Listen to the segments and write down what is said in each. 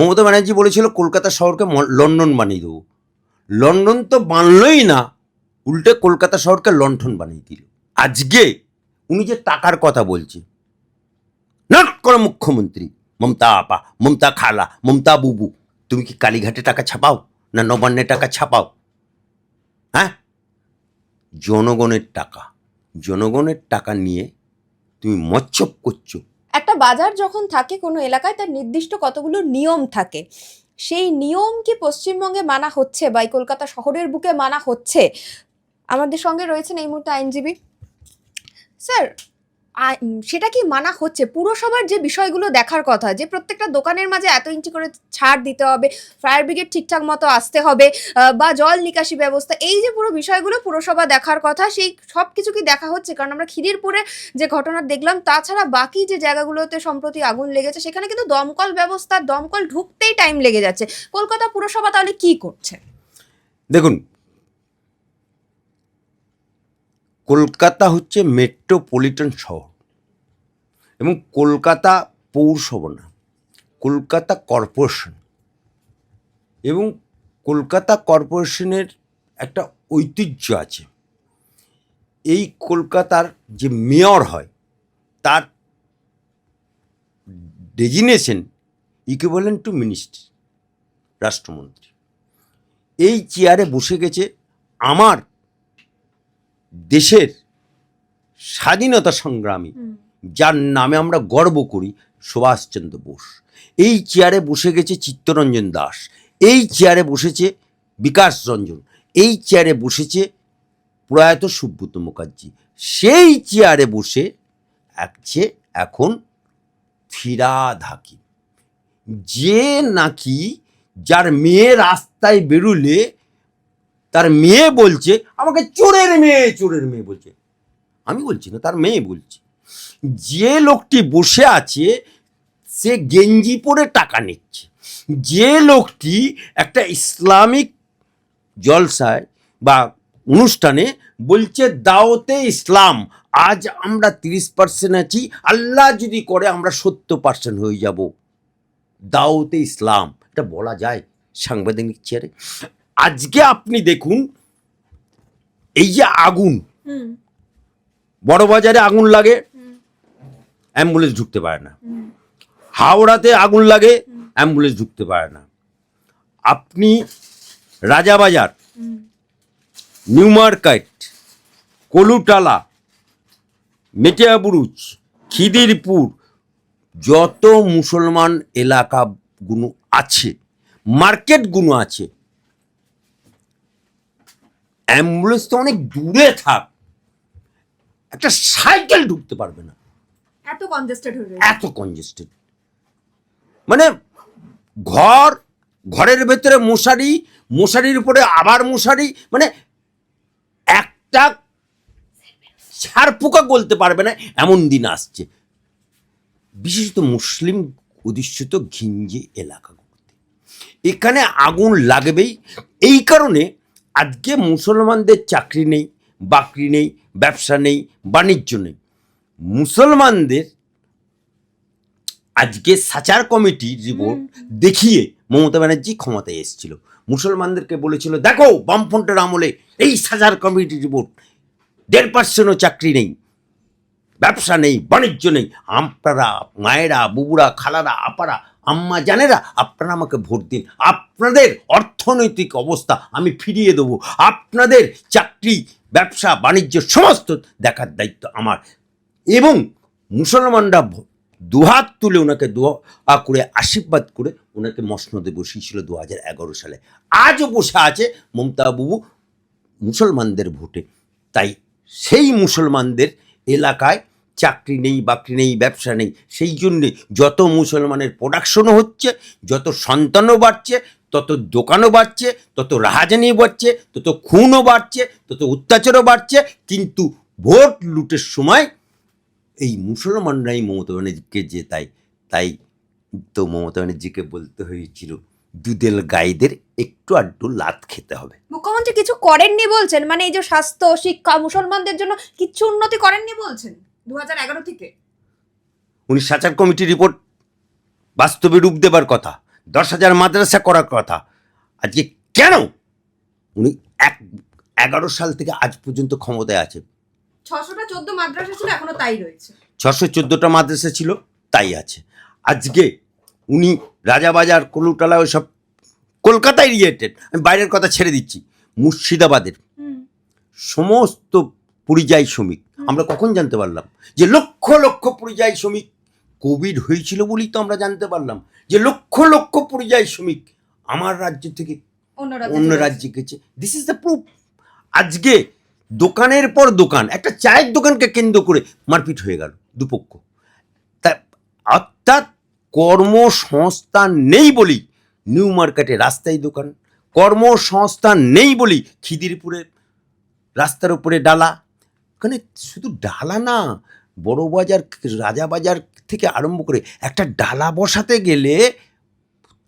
মমতা ব্যানার্জি বলেছিল, কলকাতা শহরকে লন্ডন বানিয়ে দেবো। লন্ডন তো বানলই না, উল্টে কলকাতা শহরকে লণ্ঠন বানিয়ে দিল। আজকে উনি যে টাকার কথা বলছে নট করে মুখ্যমন্ত্রী, মমতা আপা, মমতা খালা, মমতা বুবু, তুমি কি কালীঘাটে টাকা ছাপাও না নবান্নে টাকা ছাপাও? হ্যাঁ? জনগণের টাকা জনগণের টাকা নিয়ে তুমি মচ্ছপ করছ। একটা বাজার যখন থাকে কোনো এলাকায়, তার নির্দিষ্ট কতগুলো নিয়ম থাকে। সেই নিয়ম কি পশ্চিমবঙ্গে মানা হচ্ছে বা কলকাতা শহরের বুকে মানা হচ্ছে? আমাদের সঙ্গে রয়েছেন এই মুহূর্তে আইনজীবী। স্যার সেটা কি মানা হচ্ছে? পুরসভার যে বিষয়গুলো দেখার কথা, যে প্রত্যেকটা দোকানের মাঝে এত ইঞ্চি করে ছাড় দিতে হবে, ফায়ার ব্রিগেড ঠিকঠাক মতো আসতে হবে বা জল নিকাশি ব্যবস্থা, এই যে পুরো বিষয়গুলো পুরসভা দেখার কথা, সেই সব কিছু কি দেখা হচ্ছে? কারণ আমরা খিদিরপুরে যে ঘটনা দেখলাম, তাছাড়া বাকি যে জায়গাগুলোতে সম্প্রতি আগুন লেগেছে, সেখানে কিন্তু দমকল ব্যবস্থা, দমকল ঢুকতেই টাইম লেগে যাচ্ছে। কলকাতা পুরসভা তাহলে কি করছে? দেখুন কলকাতা হচ্ছে মেট্রোপলিটন শহর এবং কলকাতা পৌরসভা না কলকাতা কর্পোরেশন এবং কলকাতা কর্পোরেশনের একটা ঐতিহ্য আছে। এই কলকাতার যে মেয়র হয়, তার ডেজিনেশন ইকুইভ্যালেন্ট টু মিনিস্ট্রি রাষ্ট্রমন্ত্রী। এই চেয়ারে বসে গেছে আমার দেশের স্বাধীনতা সংগ্রামী যার নামে আমরা গর্ব করি সুভাষচন্দ্র বোস। এই চেয়ারে বসে গেছে চিত্তরঞ্জন দাস। এই চেয়ারে বসেছে বিকাশ রঞ্জন। এই চেয়ারে বসেছে প্রয়াত সুব্রত মুখার্জি। সেই চেয়ারে বসে আছে এখন ফিরাদ হাকিম যে নাকি যার মেয়ে রাস্তায় বেরুলে তার মেয়ে বলছে, আমাকে চোরের মেয়ে চোরের মেয়ে বলছে। আমি বলছি না, তার মেয়ে বলছে। যে লোকটি বসে আছে, সে গেঞ্জি পরে টাকা নিচ্ছে। যে লোকটি একটা ইসলামিক জলসায় বা অনুষ্ঠানে বলছে, দাওতে ইসলাম, আজ আমরা তিরিশ পার্সেন্ট আছি, আল্লাহ যদি করে আমরা সত্তর পার্সেন্ট হয়ে যাব। দাওতে ইসলাম, এটা বলা যায় সাংবাদিক চেয়ারে। আজকে আপনি দেখুন এই যে আগুন বড় বাজারে আগুন লাগে অ্যাম্বুলেন্স ঢুকতে পারে না। হাওড়াতে আগুন লাগে অ্যাম্বুলেন্স ঢুকতে পারে না। আপনি রাজাবাজার নিউ মার্কেট কলুটালা মেটিয়াবুরুজ খিদিরপুর যত মুসলমান এলাকাগুলো আছে মার্কেটগুলো আছে অ্যাম্বুলেন্স তো অনেক দূরে থাক। একটা সাইকেল ঢুকতে পারবে না। এত কনজেস্টেড হয়ে এত কনজেস্টেড মানে ঘর ঘরের ভেতরে মশারি মশারির উপরে আবার মশারি মানে একটা ছাড় পোকা গলতে পারবে না এমন দিন আসছে। বিশেষত মুসলিম অধিষ্ঠিত ঘিঞ্জি এলাকাগুলোতে এখানে আগুন লাগবেই। এই কারণে আজকে মুসলমানদের চাকরি নেই বাকরি নেই ব্যবসা নেই বাণিজ্য নেই। মুসলমানদের আজকে সাচার কমিটির রিপোর্ট দেখিয়ে মমতা ব্যানার্জি ক্ষমতায় এসেছিল। মুসলমানদেরকে বলেছিল দেখো বামফ্রন্টের আমলে এই সাচার কমিটির রিপোর্ট। দেড় পার্সেন্টও চাকরি নেই ব্যবসা নেই বাণিজ্য নেই। আপনারা মায়েরা বুবুরা খালারা আপারা আম্মা জানেরা, আপনারা আমাকে ভোট দিন। আপনাদের অর্থনৈতিক অবস্থা আমি ফিরিয়ে দেবো। আপনাদের চাকরি, ব্যবসা, বাণিজ্য সমস্ত দেখার দায়িত্ব আমার। এবং মুসলমানরা দুহাত তুলে ওনাকে দোয়া করে, আশীর্বাদ করে ওনাকে মসনদে বসিয়েছিল দু হাজার এগারো সালে। আজও বসে আছে মমতা বাবু মুসলমানদের ভোটে। তাই সেই মুসলমানদের এলাকায় চাকরি নেই, বাকরি নেই, ব্যবসা নেই। সেই জন্যে যত মুসলমানের প্রোডাকশনও হচ্ছে, যত সন্তানও বাড়ছে, তত দোকানও বাড়ছে, তত রাহাজানি বাড়ছে, তত খুনও বাড়ছে, তত অত্যাচারও বাড়ছে। কিন্তু ভোট লুটের সময় এই মুসলমানরাই মমতা ব্যানার্জিকে জেতায় তাই তাই তো মমতা ব্যানার্জিকে বলতে হয়েছিল দুদেল গাইদের একটু আড্ডু লাত খেতে হবে। মুখ্যমন্ত্রী কিছু করেননি বলছেন? মানে এই যে স্বাস্থ্য, শিক্ষা, মুসলমানদের জন্য কিছু উন্নতি করেননি বলছেন? দু হাজার এগারো থেকে। উনি সাচার কমিটির রিপোর্ট বাস্তবে রূপ দেবার কথা দশ হাজার মাদ্রাসা করার কথা। আজকে কেন? উনি এক এগারো সাল থেকে আজ পর্যন্ত ক্ষমতায় আছে ছশোটা চোদ্দ মাদ্রাসা ছিল এখনও তাই রয়েছে। ছশো চোদ্দোটা মাদ্রাসা ছিল তাই আছে। আজকে উনি রাজাবাজার কলুটালা ওসব কলকাতায় রিলেটেড আমি বাইরের কথা ছেড়ে দিচ্ছি মুর্শিদাবাদের। সমস্ত পরিযায়ী শ্রমিক আমরা কখন জানতে পারলাম? যে লক্ষ লক্ষ পরিযায়ী শ্রমিক কোভিড হয়েছিল বলেই তো আমরা জানতে পারলাম। যে লক্ষ লক্ষ পরিযায়ী শ্রমিক আমার রাজ্য থেকে অন্য রাজ্যে গেছে। দিস ইজ দ্য প্রুফ আজকে দোকানের পর দোকান একটা চায়ের দোকানকে কেন্দ্র করে মারপিট হয়ে গেল দুপক্ষ। তা অর্থাৎ কর্মসংস্থান নেই বলেই নিউ মার্কেটে রাস্তায় দোকান কর্মসংস্থান নেই বলেই খিদিরপুরের রাস্তার উপরে ডালা ওখানে শুধু ডালা না বড় বাজার রাজা বাজার থেকে আরম্ভ করে একটা ডালা বসাতে গেলে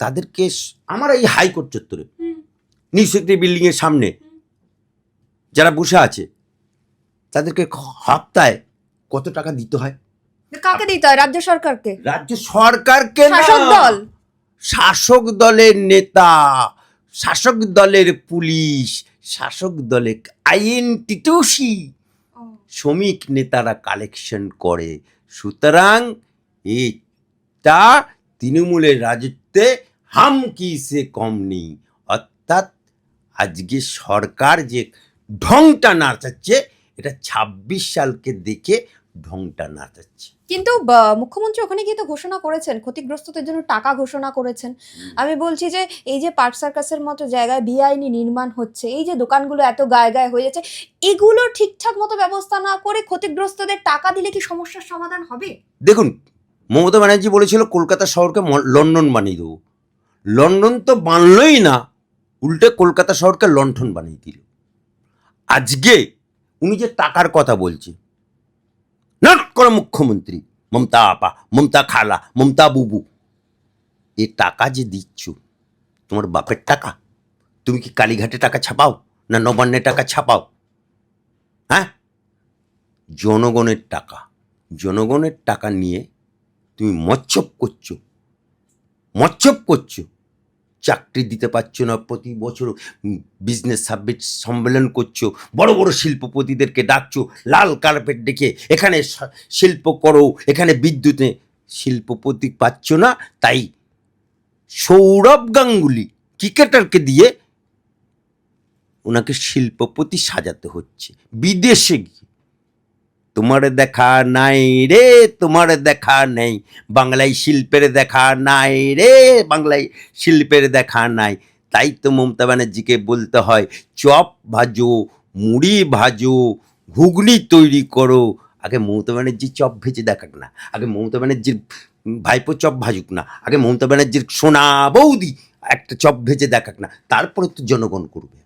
তাদেরকে আমার এই হাইকোর্ট চত্বরে নিউ সেক্রেটারি বিল্ডিংয়ের সামনে যারা বসে আছে তাদেরকে হপ্তায় কত টাকা দিতে হয়? কাকে দিতে হয়? রাজ্য সরকারকে? রাজ্য সরকারকে শাসক দল? শাসক দলের নেতা শাসক দলের পুলিশ শাসক দলের আইন টিটুসি। শ্রমিক নেতারা কালেকশন করে। সুতরাং এটা তৃণমূলের রাজত্বে হাম কি সে কম নেই। অর্থাৎ আজকে সরকার যে ঢংটা নাচাচ্ছে এটা ছাব্বিশ সালকে দেখে ঢংটা নাচাচ্ছে। কিন্তু মুখ্যমন্ত্রী ওখানে গিয়ে তো ঘোষণা করেছেন ক্ষতিগ্রস্তদের জন্য টাকা ঘোষণা করেছেন। আমি বলছি যে এই যে পার্ক সার্কাসের মতো জায়গায় বেআইনি নির্মাণ হচ্ছে এই যে দোকানগুলো এত গায়ে গায়ে হয়ে যাচ্ছে এগুলো ঠিকঠাক মতো ব্যবস্থা না করে ক্ষতিগ্রস্তদের টাকা দিলে কি সমস্যার সমাধান হবে? দেখুন মমতা ব্যানার্জি বলেছিল কলকাতা শহরকে লন্ডন বানিয়ে দেবো। লন্ডন তো বানলই না উল্টে কলকাতা শহরকে লণ্ঠন বানিয়ে দিল। আজকে উনি যে টাকার কথা বলছে নট করে মুখ্যমন্ত্রী। মমতা আপা, মমতা খালা, মমতা বুবু। এ টাকা যে দিচ্ছ, তোমার বাপের টাকা? তুমি কি কালীঘাটে টাকা ছাপাও না নবান্নে টাকা ছাপাও? হ্যাঁ? জনগণের টাকা। জনগণের টাকা নিয়ে তুমি মচ্ছপ করছ। মচ্ছপ করছ। চাকরি দিতে পারছ না, প্রতি বছর বিজনেস সাবমিট সম্মেলন করছ, বড় বড় শিল্পপতিদেরকে ডাকছো, লাল কার্পেট ডেকে এখানে শিল্প করো, এখানে বিদ্যুতে শিল্পপতি পাচ্ছ না, তাই সৌরভ গাঙ্গুলি ক্রিকেটারকে দিয়ে ওনাকে শিল্পপতি সাজাতে হচ্ছে। বিদেশে গিয়ে তোমার দেখা নাই রে, তোমার দেখা নেই। বাংলায় শিল্পের দেখা নাই রে, বাংলায় শিল্পের দেখা নাই। তাই তো মমতা ব্যানার্জিকে বলতে হয়, চপ ভাজো, মুড়ি ভাজো, ঘুগনি তৈরি করো। আগে মমতা ব্যানার্জি চপ ভেজে দেখাক না, আগে মমতা ব্যানার্জির ভাইপো চপ ভাজুক না, আগে মমতা ব্যানার্জির সোনা বৌদি একটা চপ ভেজে দেখাক না, তারপরে তো জনগণ করবে।